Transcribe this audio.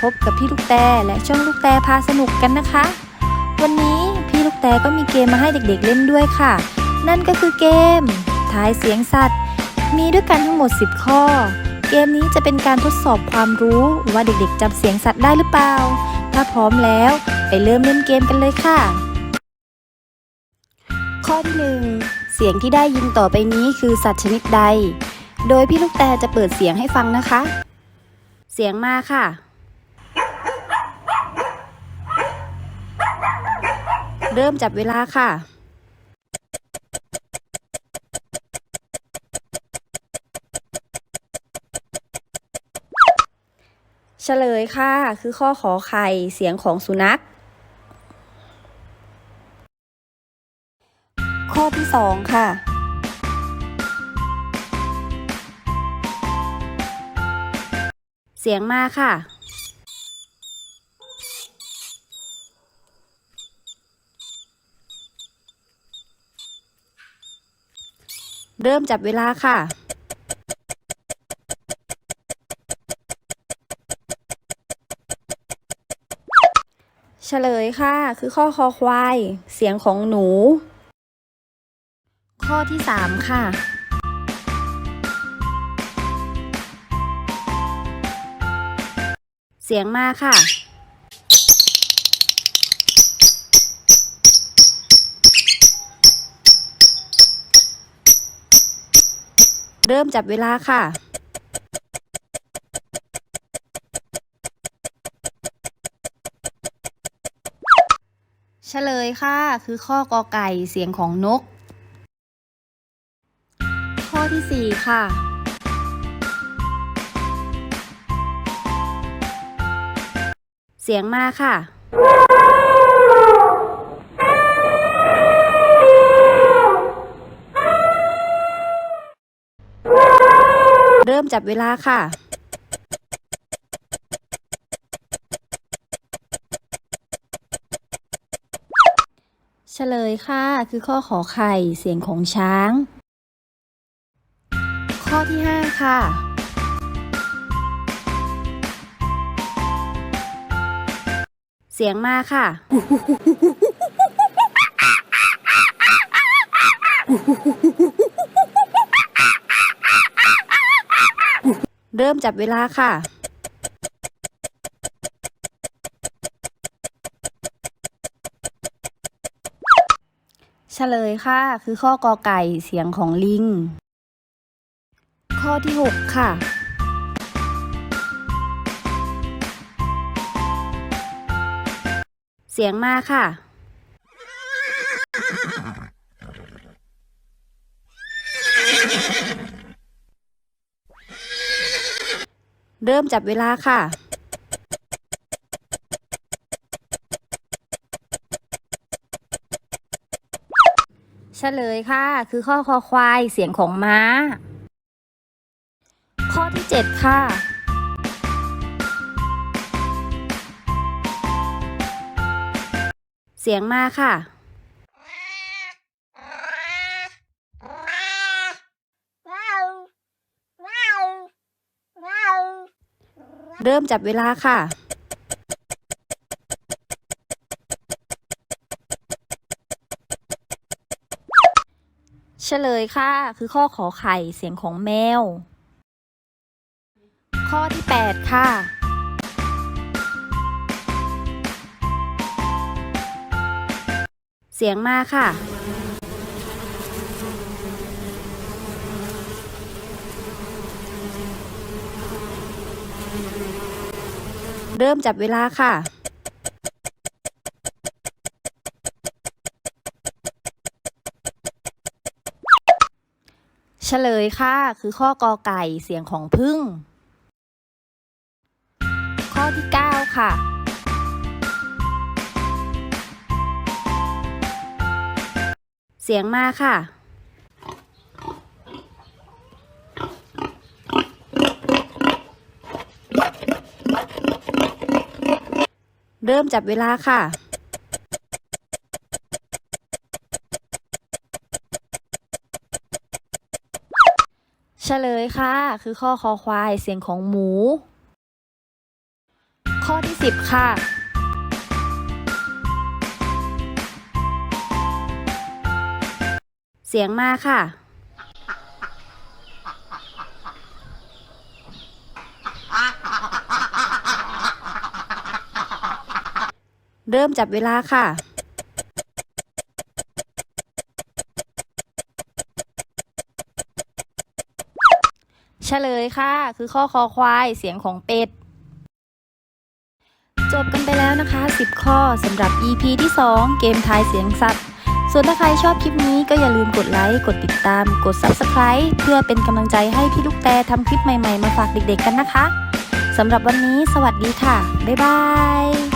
พบกับพี่ลูกแต่และช่องลูกแต่พาสนุกกันนะคะ วันนี้พี่ลูกแต่ก็มีเกมมาให้เด็กๆเล่นด้วยค่ะ นั่นก็คือเกมทายเสียงสัตว์ มีด้วยกันทั้งหมด 10 ข้อ เกมนี้จะเป็นการทดสอบความรู้ว่าเด็กๆจำเสียงสัตว์ได้หรือเปล่า ถ้าพร้อมแล้วไปเริ่มเล่นเกมกันเลยค่ะ ข้อที่หนึ่งเสียงที่ได้ยินต่อไปนี้คือสัตว์ชนิดใด โดยพี่ลูกแต่จะเปิดเสียงให้ฟังนะคะ เสียงมาค่ะ เริ่มจับเวลาค่ะ เฉลยค่ะ คือข้อขอไข่เสียงของสุนัข ข้อที่สองค่ะเสียงมาค่ะ เริ่มจับเวลาค่ะ เฉลยค่ะ คือข้อคอควาย เสียงของหนู ข้อที่สามค่ะเสียงมาค่ะ เริ่มจับเวลาค่ะ เฉลยค่ะ คือข้อกอไก่เสียงของนก ข้อที่สี่ค่ะเสียงมาค่ะ ริ่มจับเวลาค่ะ เฉลยค่ะ คือข้อขอไข่เสียงของช้าง ข้อที่ 5 ค่ะเสียงมาค่ะ เริ่มจับเวลาค่ะ เฉลยค่ะ คือข้อกอไก่เสียงของลิง ข้อที่ 6 ค่ะเสียงมาค่ะ เริ่มจับเวลาค่ะ เฉลยค่ะ คือข้อคอควายเสียงของม้า ข้อที่ 7 ค่ะเสียงมาค่ะ เริ่มจับเวลาค่ะเฉลยค่ะ คือข้อขอไข่เสียงของแมว ข้อที่ 8 ค่ะ เสียงมาค่ะ เริ่มจับเวลาค่ะ เฉลยค่ะ คือข้อกอไก่เสียงของพึ่ง ข้อที่ 9 ค่ะเสียงมาค่ะ เริ่มจับเวลาค่ะ เฉลยค่ะ คือข้อคอควายเสียงของหมู ข้อที่ 10 ค่ะเสียงมาค่ะ เริ่มจับเวลาค่ะ เฉลยค่ะ คือข้อคอควายเสียงของเป็ด จบกันไปแล้วนะคะ 10 ข้อสำหรับ EP ที่ 2 เกมทายเสียงสัตว์ ส่วนถ้าใครชอบคลิปนี้ก็อย่าลืมกดไลค์ กดติดตาม กด Subscribe เพื่อเป็นกำลังใจให้พี่ลูกแต่ทำคลิปใหม่ๆ มาฝากเด็กๆกันนะคะสำหรับวันนี้สวัสดีค่ะ บ๊ายบาย